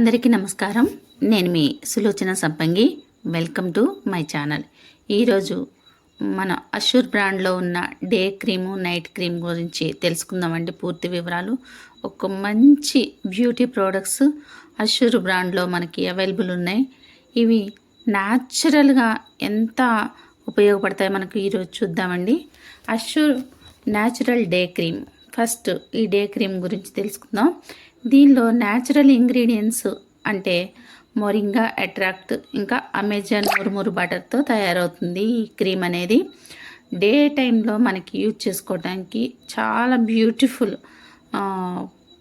అందరికీ నమస్కారం. నేను మీ Sulochana Sampangi. Welcome to my channel ఈరోజు మన అషూర్ బ్రాండ్లో ఉన్న డే క్రీము నైట్ క్రీమ్ గురించి తెలుసుకుందామండి పూర్తి వివరాలు. ఒక మంచి బ్యూటీ ప్రోడక్ట్స్ అషూర్ బ్రాండ్లో మనకి అవైలబుల్ ఉన్నాయి. ఇవి న్యాచురల్గా ఎంత ఉపయోగపడతాయో మనకు ఈరోజు చూద్దామండి. Assure natural day cream. First ఈ డే క్రీమ్ గురించి తెలుసుకుందాం. దీనిలో న్యాచురల్ ఇంగ్రీడియంట్స్ అంటే మొరింగా అట్రాక్ట్ ఇంకా అమెజాన్ మురుమురు బటర్తో తయారవుతుంది ఈ క్రీమ్ అనేది. డే టైంలో మనకి యూజ్ చేసుకోవడానికి చాలా బ్యూటిఫుల్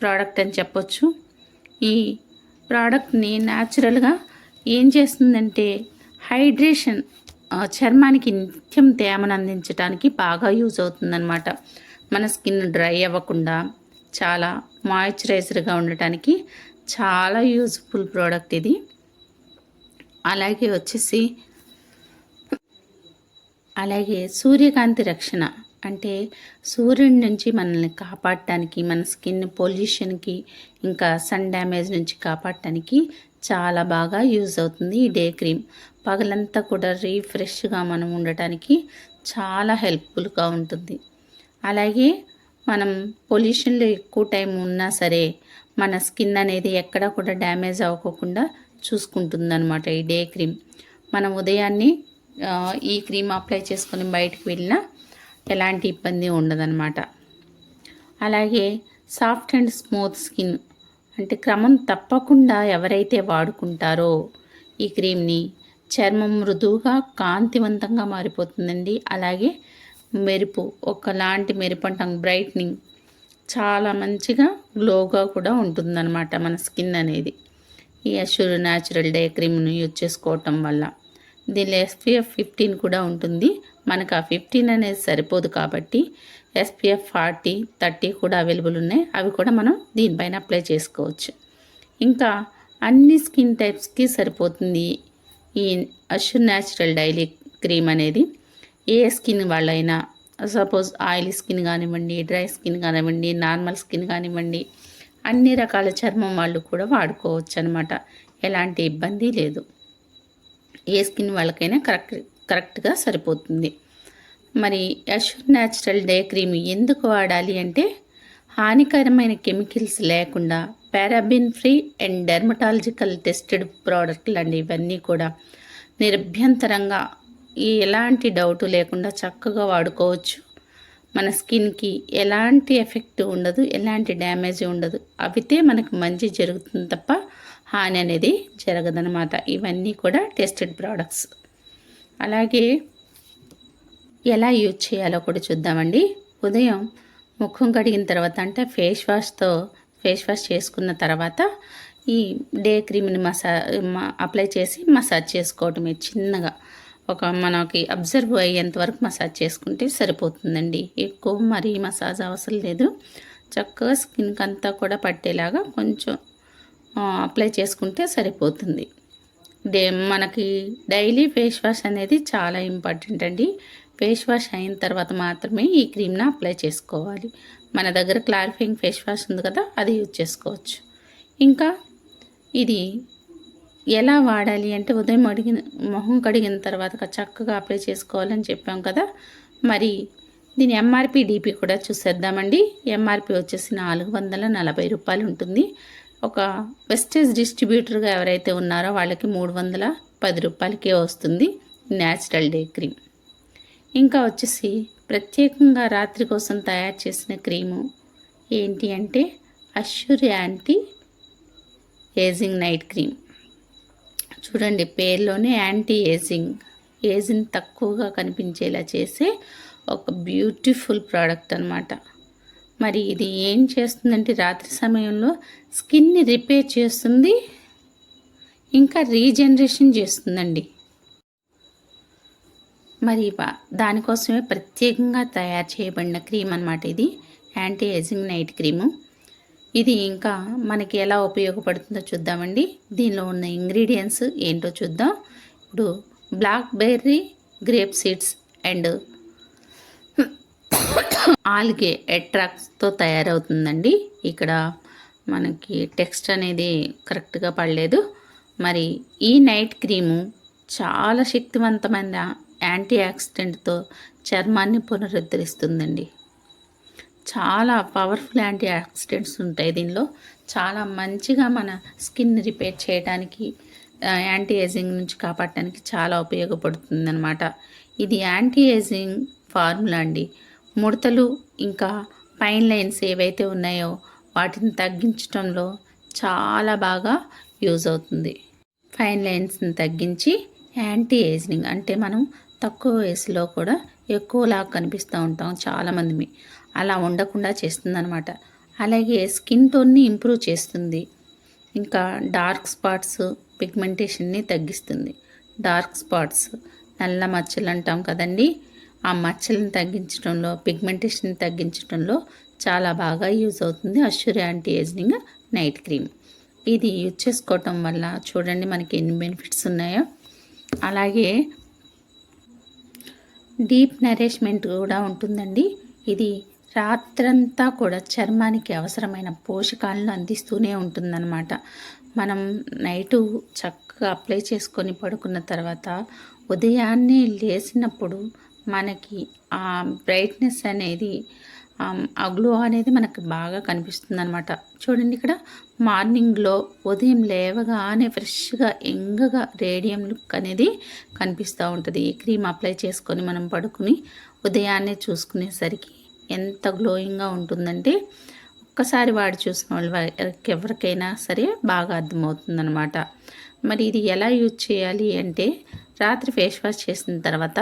ప్రోడక్ట్ అని చెప్పొచ్చు. ఈ ప్రోడక్ట్ని న్యాచురల్గా ఏం చేస్తుందంటే హైడ్రేషన్ చర్మానికి నిత్యం తేమను అందించడానికి బాగా యూజ్ అవుతుందన్నమాట. మన స్కిన్ డ్రై అవ్వకుండా చాలా మాయిశ్చరైజర్గా ఉండటానికి చాలా యూజ్ఫుల్ ప్రోడక్ట్ ఇది. అలాగే వచ్చేసి అలాగే సూర్యకాంతి రక్షణ అంటే సూర్యుడి నుంచి మనల్ని కాపాడటానికి మన స్కిన్ పొల్యూషన్కి ఇంకా సన్ డ్యామేజ్ నుంచి కాపాడటానికి చాలా బాగా యూజ్ అవుతుంది ఈ డే క్రీమ్. పగలంతా కూడా రీఫ్రెష్గా మనం ఉండటానికి చాలా హెల్ప్ఫుల్గా ఉంటుంది. అలాగే మనం పొల్యూషన్లో ఎక్కువ టైం ఉన్నా సరే మన స్కిన్ అనేది ఎక్కడా కూడా డ్యామేజ్ అవ్వకుండా చూసుకుంటుందన్నమాట ఈ డే క్రీమ్. మనం ఉదయాన్నే ఈ క్రీమ్ అప్లై చేసుకొని బయటకు వెళ్ళినా ఎలాంటి ఇబ్బంది ఉండదన్నమాట. అలాగే సాఫ్ట్ అండ్ స్మూత్ స్కిన్ అంటే క్రమం తప్పకుండా ఎవరైతే వాడుకుంటారో ఈ క్రీమ్ని చర్మం మృదువుగా కాంతివంతంగా మారిపోతుందండి. అలాగే మెరుపు ఒకలాంటి మెరుపు అంటాం బ్రైట్నింగ్. చాలా మంచిగా గ్లోగా కూడా ఉంటుందన్నమాట మన స్కిన్ అనేది. ఈ అషూర్ న్యాచురల్ డే క్రీమ్ను యూజ్ చేసుకోవటం వల్ల. దీనిలో ఎస్పీఎఫ్ ఫిఫ్టీన్ కూడా ఉంటుంది. మనకు ఆ ఫిఫ్టీన్ అనేది సరిపోదు కాబట్టి ఎస్పీఎఫ్ ఫార్టీ థర్టీ కూడా అవైలబుల్ ఉన్నాయి. అవి కూడా మనం దీనిపైన అప్లై చేసుకోవచ్చు. ఇంకా అన్ని స్కిన్ టైప్స్కి సరిపోతుంది ఈ అష్యూర్ న్యాచురల్ డైలీ క్రీమ్ అనేది. ఏ స్కిన్ వాళ్ళైనా సపోజ్ ఆయిలీ స్కిన్ కానివ్వండి డ్రై స్కిన్ కానివ్వండి నార్మల్ స్కిన్ కానివ్వండి అన్ని రకాల చర్మం వాళ్ళు కూడా వాడుకోవచ్చు అనమాట ఎలాంటి ఇబ్బంది లేదు. ఏ స్కిన్ వాళ్ళకైనా కరెక్ట్ కరెక్ట్గా సరిపోతుంది. మరి అష్యూర్ న్యాచురల్ డే క్రీమ్ ఎందుకు వాడాలి అంటే హానికరమైన కెమికల్స్ లేకుండా paraben free and dermatological tested ప్రోడక్ట్లు అండి ఇవన్నీ కూడా నిర్భ్యంతరంగా ఈ ఎలాంటి డౌట్ లేకుండా చక్కగా వాడుకోవచ్చు. మన స్కిన్కి ఎలాంటి ఎఫెక్ట్ ఉండదు ఎలాంటి డ్యామేజ్ ఉండదు. అవితే మనకు మంచి జరుగుతుంది తప్ప హాని అనేది జరగదనమాట ఇవన్నీ కూడా టెస్టెడ్ ప్రోడక్ట్స్. అలాగే ఎలా యూజ్ చేయాలో కూడా చూద్దామండి. ఉదయం ముఖం కడిగిన తర్వాత అంటే ఫేస్ వాష్తో ఫేస్ వాష్ చేసుకున్న తర్వాత ఈ డే క్రీమ్ని మసా అప్లై చేసి మసాజ్ చేసుకోవటమే చిన్నగా. ఒక మనకి అబ్జర్వ్ అయ్యేంత వరకు మసాజ్ చేసుకుంటే సరిపోతుందండి. ఎక్కువ మరీ మసాజ్ అవసరం లేదు. చక్కగా స్కిన్కి అంతా కూడా పట్టేలాగా కొంచెం అప్లై చేసుకుంటే సరిపోతుంది. డే మనకి డైలీ ఫేస్ వాష్ అనేది చాలా ఇంపార్టెంట్ అండి. ఫేస్ వాష్ అయిన తర్వాత మాత్రమే ఈ క్రీమ్ని అప్లై చేసుకోవాలి. మన దగ్గర క్లారిఫైయింగ్ ఫేస్ వాష్ ఉంది కదా అది యూజ్ చేసుకోవచ్చు. ఇంకా ఇది ఎలా వాడాలి అంటే ఉదయం అడిగిన మొహం కడిగిన తర్వాత చక్కగా అప్లై చేసుకోవాలని చెప్పాం కదా. మరి దీని ఎంఆర్పి డిపి కూడా చూసేద్దామండి. ఎంఆర్పి వచ్చేసి నాలుగు వందల నలభై రూపాయలు ఉంటుంది. ఒక వెస్టేజ్ డిస్ట్రిబ్యూటర్గా ఎవరైతే ఉన్నారో వాళ్ళకి మూడు వందల పది రూపాయలకే వస్తుంది న్యాచురల్ డే క్రీమ్ ఇంకా వచ్చేసి ప్రత్యేకంగా రాత్రి కోసం తయారు చేసిన క్రీము ఏంటి అంటే Assure anti ageing night cream చూడండి పేర్లోనే యాంటీ ఏజింగ్ ఏజింగ్ తక్కువగా కనిపించేలా చేసే ఒక బ్యూటిఫుల్ ప్రోడక్ట్ అనమాట మరి ఇది ఏం చేస్తుందంటే రాత్రి సమయంలో స్కిన్ని రిపేర్ చేస్తుంది ఇంకా రీజనరేషన్ చేస్తుందండి. మరి దానికోసమే ప్రత్యేకంగా తయారు చేయబడిన క్రీమ్ అన్నమాట ఇది. Anti ageing night cream. ఇది ఇంకా మనకి ఎలా ఉపయోగపడుతుందో చూద్దామండి. దీనిలో ఉన్న ఇంగ్రీడియంట్స్ ఏంటో చూద్దాం. ఇప్పుడు blackberry grape seeds and algae ఎట్రాక్స్తో తయారవుతుందండి. ఇక్కడ మనకి టెక్స్ట్ అనేది కరెక్ట్గా పడలేదు. మరి ఈ నైట్ క్రీము చాలా శక్తివంతమైన యాంటీ ఆక్సిడెంట్తో చర్మాన్ని పునరుద్ధరిస్తుందండి. చాలా పవర్ఫుల్ యాంటీ ఆక్సిడెంట్స్ ఉంటాయి దీనిలో. చాలా మంచిగా మన స్కిన్ రిపేర్ చేయడానికి యాంటీ ఏజింగ్ నుంచి కాపాడటానికి చాలా ఉపయోగపడుతుంది అనమాట ఇది యాంటీ ఏజింగ్ ఫార్ములా అండి. ముడతలు ఇంకా పైన్ లైన్స్ ఏవైతే ఉన్నాయో వాటిని తగ్గించడంలో చాలా బాగా యూజ్ అవుతుంది. ఫైన్ లైన్స్ని తగ్గించి యాంటీ ఏజింగ్ అంటే మనం తక్కువ వయసులో కూడా ఎక్కువలాగా కనిపిస్తూ ఉంటాం చాలామంది అలా ఉండకుండా చేస్తుందనమాట అలాగే స్కిన్ టోన్ని ఇంప్రూవ్ చేస్తుంది. ఇంకా డార్క్ స్పాట్స్ పిగ్మెంటేషన్ని తగ్గిస్తుంది. డార్క్ స్పాట్స్ నల్ల మచ్చలు అంటాం కదండి. ఆ మచ్చలను తగ్గించడంలో పిగ్మెంటేషన్ తగ్గించడంలో చాలా బాగా యూజ్ అవుతుంది అశ్వర్య యాంటీ ఏజింగ్ నైట్ క్రీమ్. ఇది యూజ్ చేసుకోవటం వల్ల చూడండి మనకి ఎన్ని బెనిఫిట్స్ ఉన్నాయో. అలాగే డీప్ నరిష్మెంట్ కూడా ఉంటుందండి. ఇది రాత్రంతా కూడా చర్మానికి అవసరమైన పోషకాలను అందిస్తూనే ఉంటుందన్నమాట. మనం నైటు చక్కగా అప్లై చేసుకొని పడుకున్న తర్వాత ఉదయాన్నే లేచినప్పుడు మనకి ఆ బ్రైట్నెస్ అనేది ఆ గ్లో అనేది మనకు బాగా కనిపిస్తుంది అనమాట చూడండి ఇక్కడ మార్నింగ్లో ఉదయం లేవగానే ఫ్రెష్గా ఎంగగా రేడియం లుక్ అనేది కనిపిస్తూ ఉంటుంది. ఈ క్రీమ్ అప్లై చేసుకొని మనం పడుకుని ఉదయాన్నే చూసుకునేసరికి ఎంత గ్లోయింగ్గా ఉంటుందంటే ఒక్కసారి వాడి చూసిన వాళ్ళు ఎవరికైనా సరే బాగా అర్థమవుతుందన్నమాట. మరి ఇది ఎలా యూజ్ చేయాలి అంటే రాత్రి ఫేస్ వాష్ చేసిన తర్వాత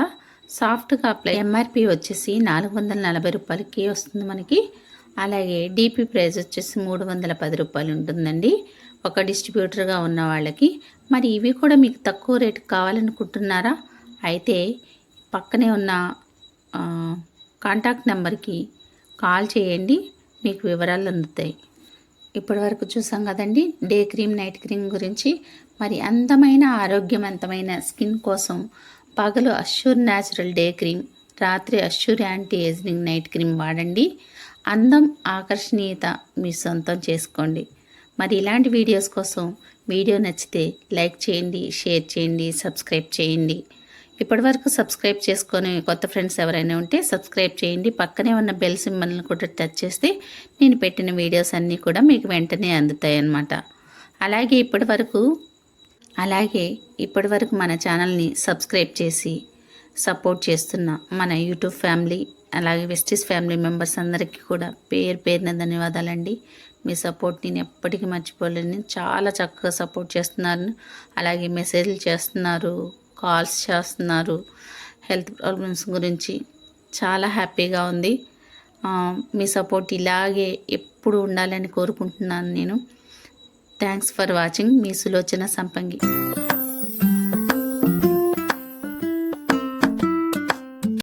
సాఫ్ట్గా అప్లై ఎంఆర్పి వచ్చేసి నాలుగు వందల నలభై రూపాయలకి వస్తుంది మనకి. అలాగే డీపీ ప్రైస్ వచ్చేసి మూడు వందల పది రూపాయలు ఉంటుందండి ఒక డిస్ట్రిబ్యూటర్గా ఉన్న వాళ్ళకి. మరి ఇవి కూడా మీకు తక్కువ రేటు కావాలనుకుంటున్నారా? అయితే పక్కనే ఉన్న కాంటాక్ట్ నెంబర్కి కాల్ చేయండి మీకు వివరాలు అందుతాయి. ఇప్పటివరకు చూసాం కదండి డే క్రీమ్ నైట్ క్రీమ్ గురించి. మరి అందమైన ఆరోగ్యవంతమైన స్కిన్ కోసం పగలు అష్యూర్ న్యాచురల్ డే క్రీమ్ రాత్రి Assure anti ageing night cream వాడండి. అందం ఆకర్షణీయత మీ సొంతం చేసుకోండి. మరి ఇలాంటి వీడియోస్ కోసం వీడియో నచ్చితే లైక్ చేయండి షేర్ చేయండి సబ్స్క్రైబ్ చేయండి. ఇప్పటివరకు సబ్స్క్రైబ్ చేసుకొని కొత్త ఫ్రెండ్స్ ఎవరైనా ఉంటే సబ్స్క్రైబ్ చేయండి. పక్కనే ఉన్న బెల్ సింబల్ని కూడా టచ్ చేస్తే నేను పెట్టిన వీడియోస్ అన్నీ కూడా మీకు వెంటనే అందుతాయి అన్నమాట అలాగే ఇప్పటివరకు అలాగే ఇప్పటివరకు మన ఛానల్ని సబ్స్క్రైబ్ చేసి సపోర్ట్ చేస్తున్న మన యూట్యూబ్ ఫ్యామిలీ అలాగే వెస్టీస్ ఫ్యామిలీ మెంబర్స్ అందరికీ కూడా పేరు పేరున ధన్యవాదాలండి. మీ సపోర్ట్ నేను ఎప్పటికీ మర్చిపోలేను. చాలా చక్కగా సపోర్ట్ చేస్తున్నారు. అలాగే మెసేజ్లు చేస్తున్నారు. కాల్స్ చేస్తున్నారు. హెల్త్ ప్రాబ్లమ్స్ గురించి చాలా హ్యాపీగా ఉంది. మీ సపోర్ట్ ఇలాగే ఎప్పుడు ఉండాలని కోరుకుంటున్నాను నేను. థ్యాంక్స్ ఫర్ వాచింగ్ మీ సులోచన సంపంగి.